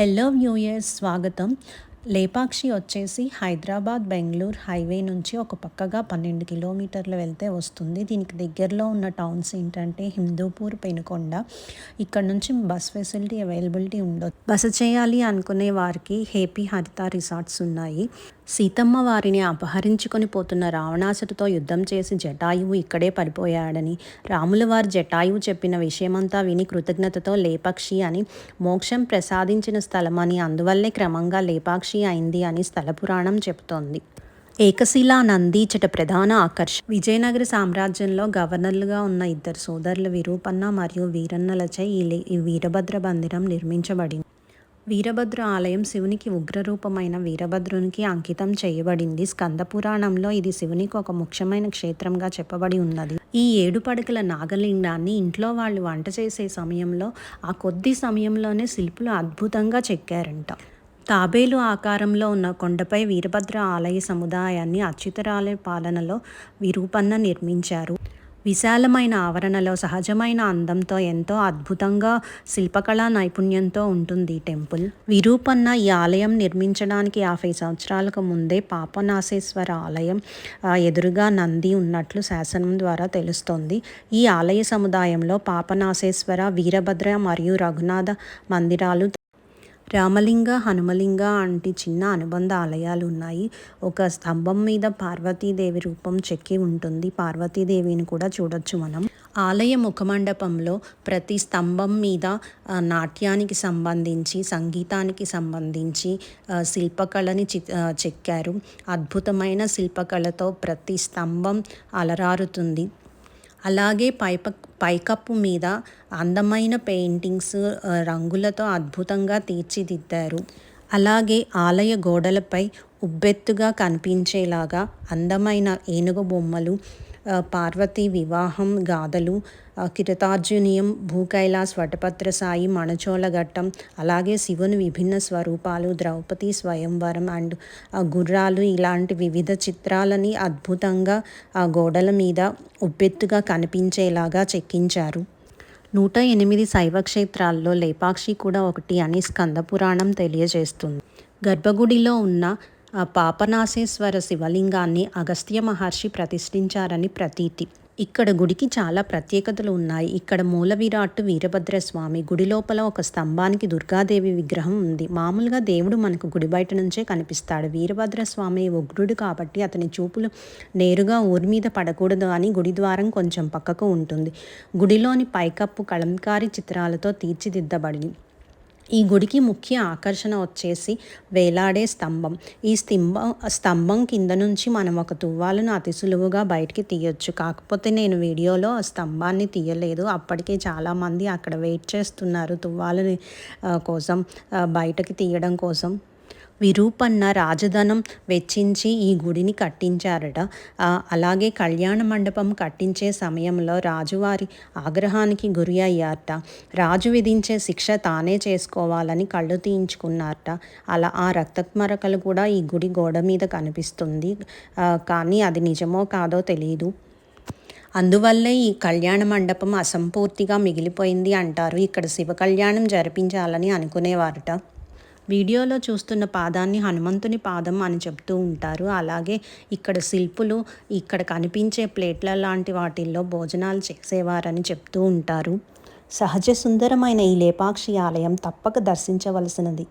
Hello viewers స్వాగతం లేపాక్షి వచ్చేసి Hyderabad Bengaluru highway నుంచి ఒక పక్కగా పన్నెండు కిలోమీటర్లు వెళ్తే వస్తుంది. దీనికి దగ్గరలో ఉన్న టౌన్స్ ఏంటంటే హిందూపూర్ పెనుకొండ. ఇక్కడ నుంచి బస్ ఫెసిలిటీ అవైలబిలిటీ ఉండదు బస చేయాలి అనుకునే వారికి హేపీ హరిత రిసార్ట్స్ ఉన్నాయి. సీతమ్మ వారిని అపహరించుకొని పోతున్న రావణాసుడితో యుద్ధం చేసి జటాయువు ఇక్కడే పడిపోయాడని రాముల వారు జటాయువు చెప్పిన విషయమంతా విని కృతజ్ఞతతో లేపాక్షి అని మోక్షం ప్రసాదించిన స్థలమని అందువల్లే క్రమంగా లేపాక్షి అయింది అని స్థల పురాణం చెబుతోంది. ఏకశిలా నందీచట ప్రధాన ఆకర్షణ విజయనగర సామ్రాజ్యంలో గవర్నర్లుగా ఉన్న ఇద్దరు సోదరులు విరూపన్న మరియు వీరన్నలచే ఈ ఈ వీరభద్ర మందిరం నిర్మించబడింది. వీరభద్ర ఆలయం శివునికి ఉగ్రరూపమైన వీరభద్రునికి అంకితం చేయబడింది. స్కంద పురాణంలో ఇది శివునికి ఒక ముఖ్యమైన క్షేత్రంగా చెప్పబడి ఉన్నది. ఈ ఏడు పడకల నాగలింగాన్ని ఇంట్లో వాళ్ళు వంట చేసే సమయంలో ఆ కొద్ది సమయంలోనే శిల్పులు అద్భుతంగా చెక్కారంట. తాబేలు ఆకారంలో ఉన్న కొండపై వీరభద్ర ఆలయ సముదాయాన్ని అచ్యుతరాలయ పాలనలో విరూపన్న నిర్మించారు. విశాలమైన ఆవరణలో సహజమైన అందంతో ఎంతో అద్భుతంగా శిల్పకళా నైపుణ్యంతో ఉంటుంది ఈ టెంపుల్. విరూపన్న ఈ ఆలయం నిర్మించడానికి యాభై సంవత్సరాలకు ముందే పాపనాశేశ్వర ఆలయం ఎదురుగా నంది ఉన్నట్లు శాసనం ద్వారా తెలుస్తోంది. ఈ ఆలయ సముదాయంలో పాపనాశేశ్వర వీరభద్ర మరియు రఘునాథ మందిరాలు రామలింగ హనుమలింగ వంటి చిన్న అనుబంధ ఆలయాలు ఉన్నాయి. ఒక స్తంభం మీద పార్వతీదేవి రూపం చెక్కి ఉంటుంది. పార్వతీదేవిని కూడా చూడొచ్చు మనం. ఆలయ ముఖమండపంలో ప్రతి స్తంభం మీద నాట్యానికి సంబంధించి సంగీతానికి సంబంధించి శిల్పకళని చి చెక్కారు. అద్భుతమైన శిల్పకళతో ప్రతి స్తంభం అలరారుతుంది. అలాగే పైప పైకప్పు మీద అందమైన పెయింటింగ్స్ రంగులతో అద్భుతంగా తీర్చిదిద్దారు. అలాగే ఆలయ గోడలపై ఉబ్బెత్తుగా కనిపించేలాగా అందమైన ఏనుగు బొమ్మలు పార్వతి వివాహం గాథలు కిరతార్జునీయం భూకైలాస్ వటపత్ర సాయి మణచోళ ఘట్టం అలాగే శివుని విభిన్న స్వరూపాలు ద్రౌపది స్వయంవరం అండ్ గుర్రాలు ఇలాంటి వివిధ చిత్రాలని అద్భుతంగా ఆ గోడల మీద ఉబ్బెత్తుగా కనిపించేలాగా చెక్కించారు. నూట ఎనిమిది శైవ క్షేత్రాల్లో లేపాక్షి కూడా ఒకటి అని స్కందపురాణం తెలియజేస్తుంది. గర్భగుడిలో ఉన్న పాపనాశేశ్వర శివలింగాన్ని అగస్త్య మహర్షి ప్రతిష్ఠించారని ప్రతీతి. ఇక్కడ గుడికి చాలా ప్రత్యేకతలు ఉన్నాయి. ఇక్కడ మూల విరాట్టు వీరభద్ర స్వామి గుడి లోపల ఒక స్తంభానికి దుర్గాదేవి విగ్రహం ఉంది. మామూలుగా దేవుడు మనకు గుడి బయట నుంచే కనిపిస్తాడు. వీరభద్ర స్వామి ఉగ్రుడు కాబట్టి అతని చూపులు నేరుగా ఊరి మీద పడకూడదు అని గుడి ద్వారం కొంచెం పక్కకు ఉంటుంది. గుడిలోని పైకప్పు కలంకారీ చిత్రాలతో తీర్చిదిద్దబడింది. ఈ గుడికి ముఖ్య ఆకర్షణ వచ్చేసి వేలాడే స్తంభం. ఈ స్తంభం స్తంభం కింద నుంచి మనం ఒక తువ్వాలను అతి సులువుగా బయటికి తీయొచ్చు. కాకపోతే నేను వీడియోలో ఆ స్తంభాన్ని తీయలేదు. అప్పటికే చాలామంది అక్కడ వెయిట్ చేస్తున్నారు తువ్వాలని కోసం బయటకి తీయడం కోసం. విరూపన్న రాజధనం వెచ్చించి ఈ గుడిని కట్టించారట. అలాగే కళ్యాణ మండపం కట్టించే సమయంలో రాజువారి ఆగ్రహానికి గురి అయ్యారట. రాజు విధించే శిక్ష తానే చేసుకోవాలని కళ్ళు తీయించుకున్నారట. అలా ఆ రక్తమరకలు కూడా ఈ గుడి గోడ మీద కనిపిస్తుంది. కానీ అది నిజమో కాదో తెలియదు అందువల్లే ఈ కళ్యాణ మండపం అసంపూర్తిగా మిగిలిపోయింది అంటారు. ఇక్కడ శివ కళ్యాణం జరిపించాలని అనుకునేవారట. వీడియోలో చూస్తున్న పాదాన్ని హనుమంతుని పాదం అని చెప్తూ ఉంటారు. అలాగే ఇక్కడ శిల్పులు ఇక్కడ కనిపించే ప్లేట్ల లాంటి వాటిల్లో భోజనాలు చేసేవారని చెప్తూ ఉంటారు. సహజ సుందరమైన ఈ లేపాక్షి ఆలయం తప్పక దర్శించవలసినది.